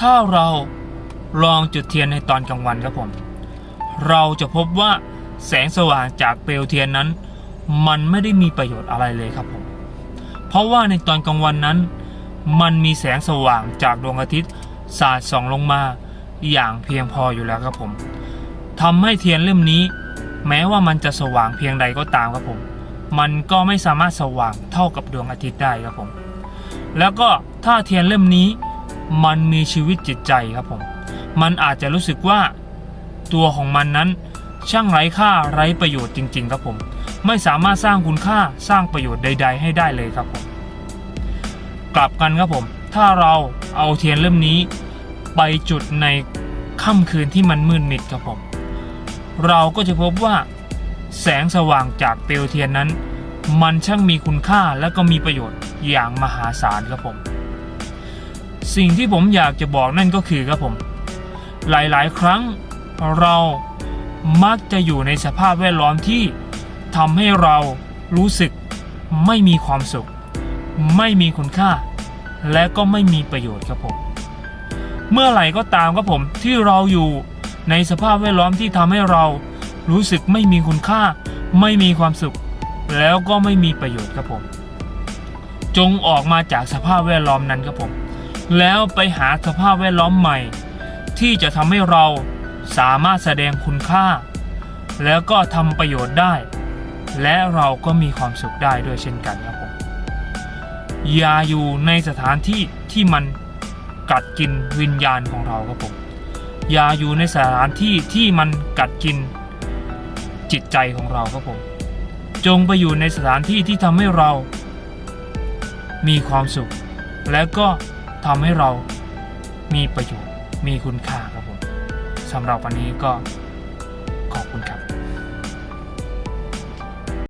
ถ้าเราลองจุดเทียนในตอนกลางวันครับผม เราจะพบว่าแสงสว่างจากเปลวเทียนนั้น มันไม่ได้มีประโยชน์อะไรเลยครับผม เพราะว่าในตอนกลางวันนั้น มันมีแสงสว่างจากดวงอาทิตย์สาดส่องลงมาอย่างเพียงพออยู่แล้วครับผมทำให้เทียนเล่มนี้ แม้ว่ามันจะสว่างเพียงใดก็ตามครับผม มันก็ไม่สามารถสว่างเท่ากับดวงอาทิตย์ได้ครับผม แล้วก็ถ้าเทียนเล่มนี้ มันมีชีวิตจิตใจครับผม มันอาจจะรู้สึกว่าตัวของมันนั้น ช่างไร้ค่าไร้ประโยชน์จริง ๆ ครับผม ไม่สามารถสร้างคุณค่าสร้างประโยชน์ใด ๆ ให้ได้เลยครับผม กลับกันครับผม ถ้าเราเอาเทียนเล่มนี้ ไปจุดในค่ำคืนที่มันมืดมิดครับผม เราก็จะพบว่า แสงสว่างจากเปลวเทียนนั้น มันช่างมีคุณค่าและก็มีประโยชน์อย่างมหาศาลครับผม สิ่งที่ผมอยากจะบอกนั่นก็คือครับผม หลายๆ ครั้งเรามักจะอยู่ในสภาพแวดล้อมที่ทำให้เรารู้สึกไม่มีความสุข ไม่มีคุณค่า และก็ไม่มีประโยชน์ครับผม เมื่อไหร่ก็ตามครับผมที่เราอยู่ในสภาพแวดล้อมที่ทำให้เรารู้สึกไม่มีคุณค่า ไม่มีความสุข แล้วก็ไม่มีประโยชน์ครับผม จงออกมาจากสภาพแวดล้อมนั้นครับผม แล้วไปหาสภาพแวดล้อมใหม่ ที่จะทำให้เราสามารถแสดงคุณค่า แล้วก็ทำประโยชน์ได้ และเราก็มีความสุขได้ด้วยเช่นกันครับผมอย่าอยู่ในสถานที่ที่มันกัดกินวิญญาณของเราครับผมอย่าอยู่ในสถานที่ที่มันกัดกินจิตใจของเราครับผม จงไปอยู่ในสถานที่ที่ทำให้เรา มีความสุข และก็ ทำให้เรามีประโยชน์มีคุณค่าครับผมสำหรับวันนี้ก็